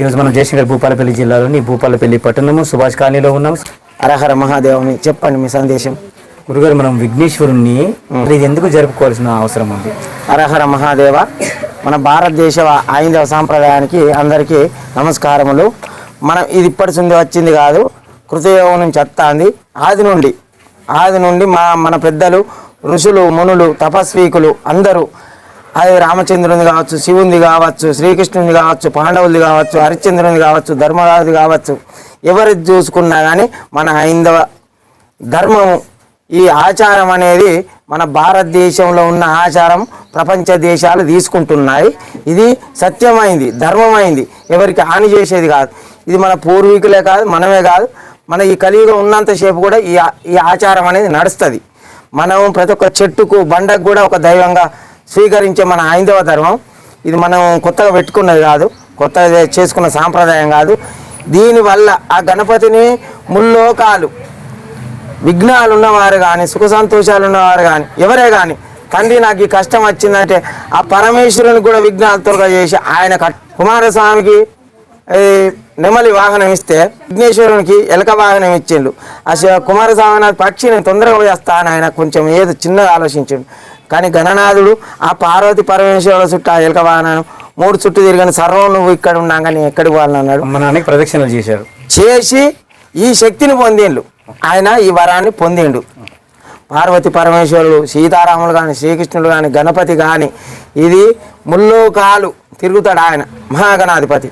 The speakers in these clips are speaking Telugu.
ఈరోజు మనం జయశంకర్ భూపాలపల్లి జిల్లాలోని భూపాలపల్లి పట్టణము సుభాష్ కాలనీలో ఉన్నాం. హరహర మహాదేవని చెప్పండి మీ సందేశం. గురుగారు మనం విఘ్నేశ్వరుణ్ణి ఇది ఎందుకు జరుపుకోవాల్సిన అవసరం ఉంది? హరహర మహాదేవ మన భారతదేశ ఐదవ సాంప్రదాయానికి అందరికీ నమస్కారములు. మనం ఇది ఇప్పటి నుండి వచ్చింది కాదు కృతయోగం నుంచి వస్తుంది. ఆది నుండి ఆది నుండి మా మన పెద్దలు ఋషులు మునులు తపస్వీకులు అందరూ అది రామచంద్రుని కావచ్చు శివుంది కావచ్చు శ్రీకృష్ణుని కావచ్చు పాండవులది కావచ్చు హరిశ్చంద్రుని కావచ్చు ధర్మరాజుది కావచ్చు ఎవరిది చూసుకున్నా కానీ మన హైందవ ధర్మము ఈ ఆచారం అనేది మన భారతదేశంలో ఉన్న ఆచారం ప్రపంచ దేశాలు తీసుకుంటున్నాయి. ఇది సత్యమైంది ధర్మమైంది ఎవరికి హాని చేసేది కాదు. ఇది మన పూర్వీకులే కాదు మనమే కాదు మన ఈ కలియుగం ఉన్నంతసేపు కూడా ఈ ఈ ఆచారం అనేది నడుస్తుంది. మనం ప్రతి ఒక్క చెట్టుకు బండకు కూడా ఒక దైవంగా స్వీకరించే మన హైందవ ధర్మం. ఇది మనం కొత్తగా పెట్టుకున్నది కాదు. కొత్తగా చేసుకున్న సాంప్రదాయం కాదు. దీనివల్ల ఆ గణపతిని ముల్లోకాలు విఘ్నాలు ఉన్నవారు కానీ సుఖ సంతోషాలు ఉన్నవారు కానీ ఎవరే కానీ తండ్రి నాకు ఈ కష్టం వచ్చిందంటే ఆ పరమేశ్వరుని కూడా విఘ్నాలు తొలగ చేసి ఆయన కట్- కుమారస్వామికి నెమలి వాహనం ఇస్తే విఘ్నేశ్వరునికి ఎలక వాహనం ఇచ్చిండు. ఆ కుమారస్వామి పక్షిని తొందరగా పోయేస్తాను ఆయన కొంచెం ఏదో చిన్నగా ఆలోచించిండు. కానీ గణనాథుడు ఆ పార్వతి పరమేశ్వరుల చుట్టూ ఆ ఎలక వాహనం మూడు చుట్టూ తిరిగిన సర్వం నువ్వు ఇక్కడ ఉన్నాగా నేను ఎక్కడికి వాళ్ళన్నాడు నాన్నకి ప్రదక్షిణలు చేశారు చేసి ఈ శక్తిని పొందిండు. ఆయన ఈ వరాన్ని పొందిండు. పార్వతి పరమేశ్వరుడు సీతారాములు కానీ శ్రీకృష్ణుడు కానీ గణపతి కానీ ఇది ముల్లోకాలు తిరుగుతాడు ఆయన మహాగణాధిపతి.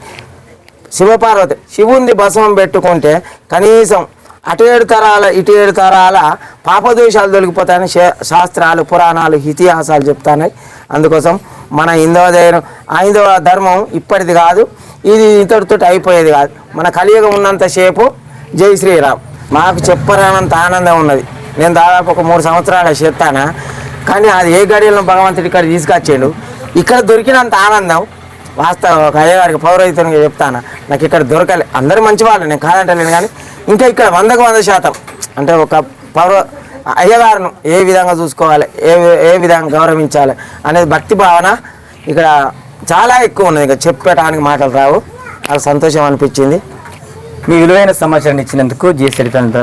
శివపార్వతి శివుంది భస్మం పెట్టుకుంటే కనీసం అటు ఏడు తరాల ఇటు ఏడు తరాల పాపదోషాలు దొరికిపోతాయని శా- శాస్త్రాలు పురాణాలు ఇతిహాసాలు చెప్తాయి అందుకోసం మన హిందవ ధైర్యం హైందవ ధర్మం ఇప్పటిది కాదు ఇది ఇంతటితోటి అయిపోయేది కాదు. మన కలియుగం ఉన్నంతసేపు జై శ్రీరామ్. మాకు చెప్పరానంత ఆనందం ఉన్నది. నేను దాదాపు ఒక మూడు సంవత్సరాలు చెప్తానా కానీ అది ఏ గడియలను భగవంతుడి ఇక్కడ తీసుకొచ్చాడు? ఇక్కడ దొరికినంత ఆనందం వాస్తవం. ఒక అయ్యగారికి పౌరహితంగా చెప్తాను? నాకు ఇక్కడ దొరకలే. అందరూ మంచి వాళ్ళు నేను కాదంటలేను కానీ ఇంకా ఇక్కడ వందకు వంద శాతం. అంటే ఒక పౌర అయ్యగారును ఏ విధంగా చూసుకోవాలి ఏ ఏ విధంగా గౌరవించాలి అనేది భక్తి భావన ఇక్కడ చాలా ఎక్కువ ఉన్నది. ఇంకా చెప్పడానికి మాటలు రావు. నాకు సంతోషం అనిపించింది. మీ విలువైన సమాచారాన్ని ఇచ్చినందుకు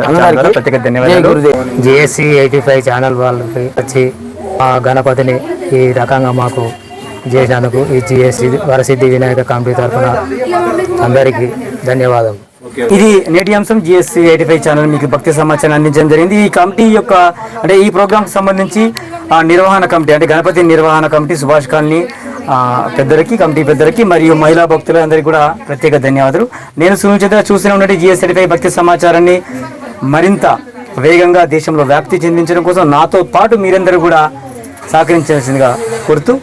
అందరికీ ప్రత్యేక ధన్యవాదాలు. జిఎస్సి ఎయిటీ ఫైవ్ ఛానల్ వాళ్ళకి వచ్చి ఆ గణపతిని ఈ రకంగా మాకు చేసినందుకు ఈ జిఎస్సి వరసిద్ధి వినాయక కమిటీ తరఫున అందరికీ ధన్యవాదాలు ఇది నేటి అంశం జిఎస్సి ఎయిటీ ఫైవ్ ఛానల్ మీకు భక్తి సమాచారం అందించడం జరిగింది. ఈ కమిటీ యొక్క అంటే ఈ ప్రోగ్రామ్కి సంబంధించి ఆ నిర్వహణ కమిటీ అంటే గణపతి నిర్వహణ కమిటీ సుభాష్ కాలనీ పెద్దలకి కమిటీ పెద్దలకి మరియు మహిళా భక్తులందరికీ కూడా ప్రత్యేక ధన్యవాదాలు. నేను సునిశ్చితంగా చూసిన ఉన్నట్టు జిఎస్ భక్తి సమాచారాన్ని మరింత వేగంగా దేశంలో వ్యాప్తి చెందించడం కోసం నాతో పాటు మీరందరూ కూడా సహకరించాల్సిందిగా కోరుతూ